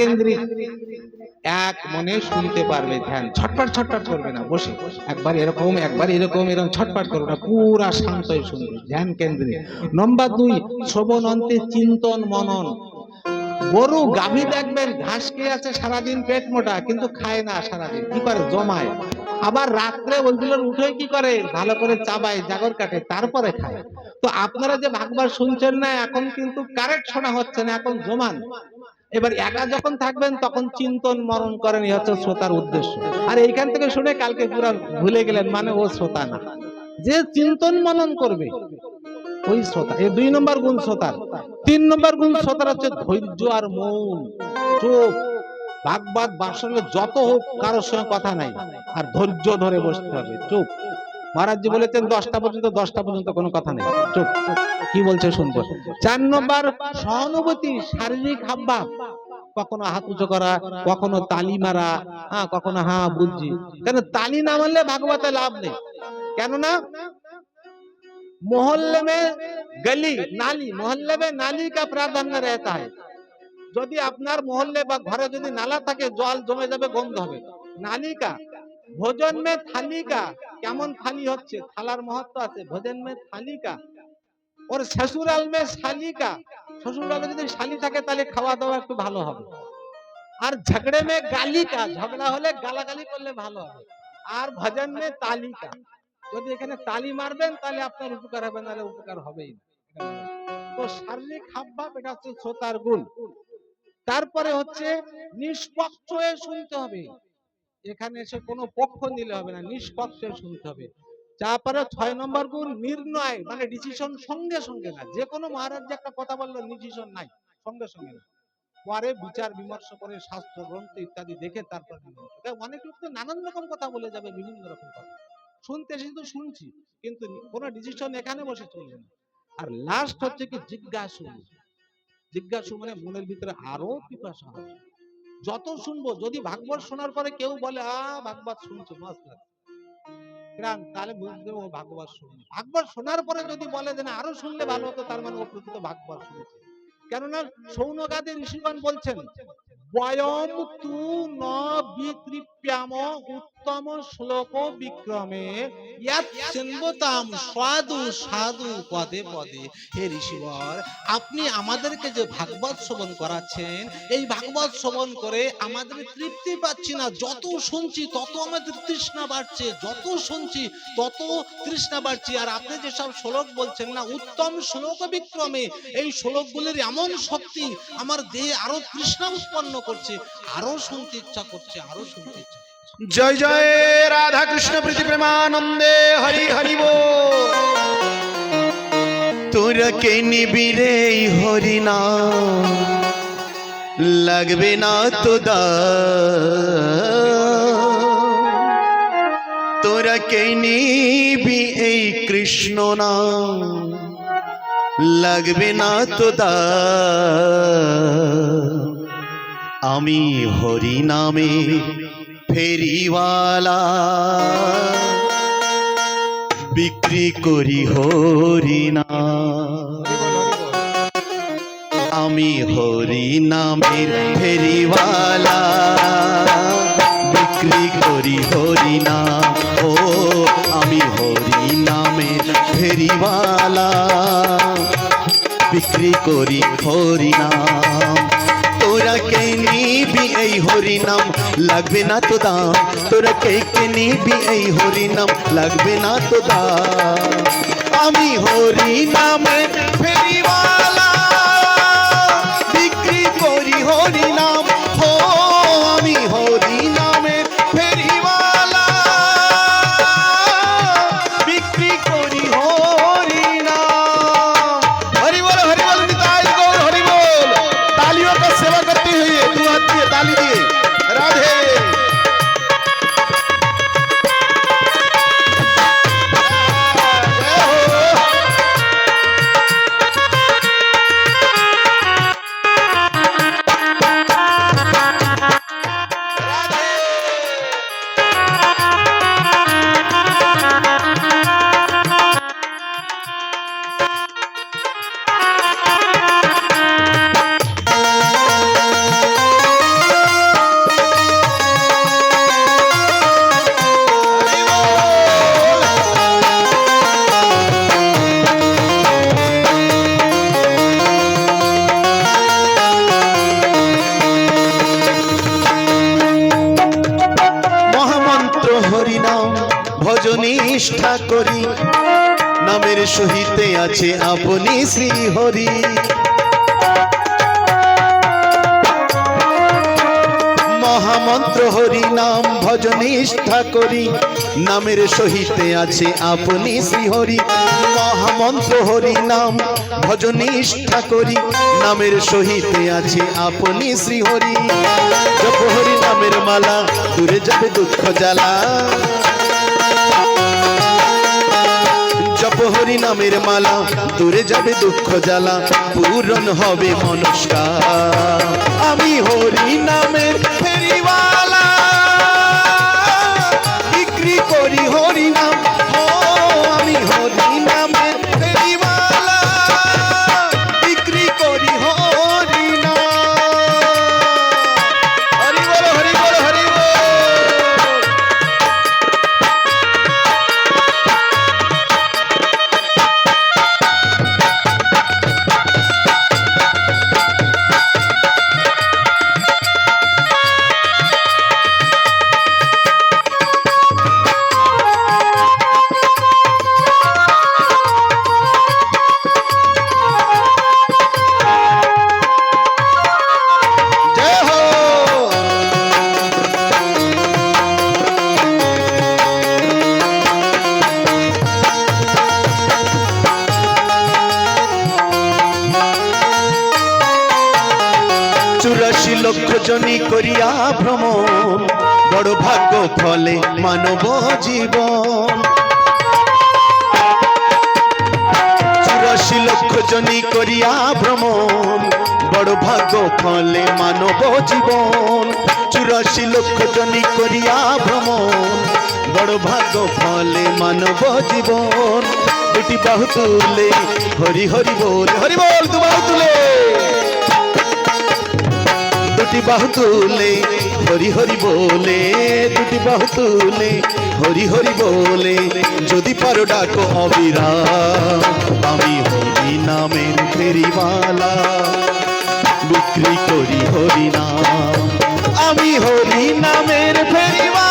কেন্দ্রিক। এক মনে শুনতে পারবে ধ্যান। ছটপট ছটপট করবে না, বসে। একবার এরকম একবার এরকম এরকম ছটপট করবে না, পুরা শান্ত শুনবে। ধ্যান কেন্দ্রিক। নম্বর দুই, শ্রবণ অন্তে চিন্তন মনন। গরু, গাভী দেখবেন, ঘাস খেয়ে আছে, সারাদিন পেট মোটা, কিন্তু খায় না সারাদিন। কি করে? জমায়। আবার রাত্রে ওইগুলোর উঠে কি করে? ভালো করে চাবায়, জাগর কাটে, তারপরে খায়। তো আপনারা যে ভাগবার শুনছেন না, এখন কিন্তু কারেক্ট শোনা হচ্ছে না, এখন জমান। এবার একা যখন থাকবেন, তখন চিন্তন মরণ করেন, এই হচ্ছে শ্রোতার উদ্দেশ্য। আর এইখান থেকে শুনে কালকে পুরো ভুলে গেলেন মানে ও শ্রোতা না। যে চিন্তন মনন করবে, ওই শ্রোতা এই দুই নম্বর গুণ শ্রোতার। তিন নম্বর গুণ শ্রোতার হচ্ছে ধৈর্য আর মৌন। চুপ ভাগবাদ বাসনে যত হোক, কারোর সঙ্গে কথা নাই। আর ধৈর্য ধরে বসতে হবে চুপ মহারাজজি বলেছেন দশটা পর্যন্ত দশটা পর্যন্ত কোনো কথা নেই চুপ কি বলছে শুনবো চার নম্বর সহানুভূতি শারীরিক হাবভাব কখনো হাত উঁচু করা কখনো তালি মারা হ্যাঁ কখনো হ্যাঁ বুঝছি কেন তালি না মারলে ভাগবতে লাভ নেই কেননা मोहल्ले में गली नाली मोहल्ले में नाली का प्राधान्य रहता है যদি আপনার মহল্লে বা ঘরে যদি নালা থাকে জল জমে যাবে গন্ধ হবে নালিকা ভোজন মে থালিকা কেমন থালি হচ্ছে? থালার মহত্ব আছে। ভোজন মে থালিকা। ওর শ্বশুরাল মে শালিকা। শ্বশুরালে যদি শালি থাকে, তাহলে খাওয়া দাওয়া একটু ভালো হবে। আর ঝগড়ে মে গালিকা। ঝগড়া হলে গালাগালি করলে ভালো হবে। আর ভজন মে তালিকা। যদি এখানে তালি মারবেন তাহলে আপনার উপকার হবে, নাহলে উপকার হবেই না। তো শারীরিক হাবভাব, এটা হচ্ছে শ্রোতার গুণ। তারপরে হচ্ছে নিষ্পক্ষ হয়ে শুনতে হবে। এখানে এসে কোনো পক্ষ নিলে হবে না, নিষ্পক্ষ হয়ে শুনতে হবে। তারপরে ছয় নম্বর গুণ নির্ণয় মানে ডিসিশন সঙ্গে সঙ্গে না যে কোনো মহারাজ যে একটা কথা বলল ডিসিশন নাই, সঙ্গে সঙ্গে না। পরে বিচার বিমর্শ করে শাস্ত্র, গ্রন্থ ইত্যাদি দেখে তারপর। অনেক লোক তো নানান রকম কথা বলে যাবে, বিভিন্ন রকম কথা। শুনতে এসে তো শুনছি, কিন্তু কোনো ডিসিশন এখানে বসে চলবে না। আর লাস্ট হচ্ছে কি জিজ্ঞাসু। জিজ্ঞাসু মানে মনের ভিতরে আরও পিপাসা হবে। যত শুনব, যদি ভাগবত শোনার পরে কেউ বলে, আ, ভাগবত শুনছো তাহলে বুঝবে ও ভাগবত শুনবে ভাগবত শোনার পরে যদি বলে যে না, আরও শুনলে ভালো হতো, তার মানে ও প্রকৃত ভাগবত শুনেছে। কেননা সৌনগাদি ঋষিগণ বলছেন, বয়ম তু ন বিতৃপ্যাম উত্তম শ্লোক বিক্রমে। ইয়াত সাধু সাধু পদে পদে। হে ঋষিবর আপনি আমাদেরকে যে ভাগবত শ্রবণ করাচ্ছেন, এই ভাগবত শ্রবণ করে আমাদের তৃপ্তি পাচ্ছি না। যত শুনছি তত আমাদের তৃষ্ণা বাড়ছে, যত শুনছি তত তৃষ্ণা বাড়ছে। আর আপনি যেসব শ্লোক বলছেন না, উত্তম শ্লোক বিক্রমে, এই শ্লোকগুলির এমন শক্তি আমার দেহে আরও তৃষ্ণা উৎপন্ন করছে, আরও শুনতে ইচ্ছা করছে, আরও শুনতে। জয় জয় রাধা কৃষ্ণ প্রীতি প্রেমানন্দে, হরি হরি তোরা কে নিবি রে হরি না লাগবে না তো তোরা কে নিবি এই কৃষ্ণ না লাগবে না তো দা আমি হরি নামে ফেরিওয়ালা, বিক্রি করি হরিনা আমি হরি নামের ফেরিওয়ালা, বিক্রি করি হরিনা ও, আমি হরি নামের ফেরিওয়ালা, বিক্রি করি হরিনাম তোরা কে নিবি এই হরিনাম? লাগবে না তো দাম। তোরা কে কে নিবি এই হরিনাম? লাগবে না তো দাম। আমি হরি নামে ভজনিষ্ঠা করি। নামের সহিতে আছে আপনি শ্রী হরি মহামন্ত্র হরি নাম ভজনিষ্ঠা করি। নামের সহিতে আছে আপনি শ্রী হরি মহামন্ত্র হরি নাম ভজনিষ্ঠা করি। নামের সহিতে আছে আপনি শ্রী হরি জপ হরি নামের মালা, দূরে যাবে দুঃখ জ্বালা। হরি নামের মালা দূরে যাবে দুঃখ জ্বালা পূরণ হবে মনস্কার। আমি হরি নামের লক্ষ জনী করিয়া ভ্রমণ। বড় ভাগ্য ফলে মানব জীবন। চুরাশি লক্ষ জনী করিয়া ভ্রমণ। বড় ভাগ্য ফলে মানব জীবন। চুরাশি লক্ষ জনী করিয়া ভ্রমণ। বড় ভাগ্য ফলে মানব জীবন। দুটি বাহু তুলে, হরি হরি বল হরি বল বাহু তুলে। দুটি বাহু তুলে, হরি হরি বলে, দুটি বাহু তুলে, হরি হরি বলে, যদি পারো ডাকো অবিরাম, আমি হরি নামের ফেরিওয়ালা, বিক্রি করি হরি নাম। আমি হরি নামের ফেরিওয়ালা।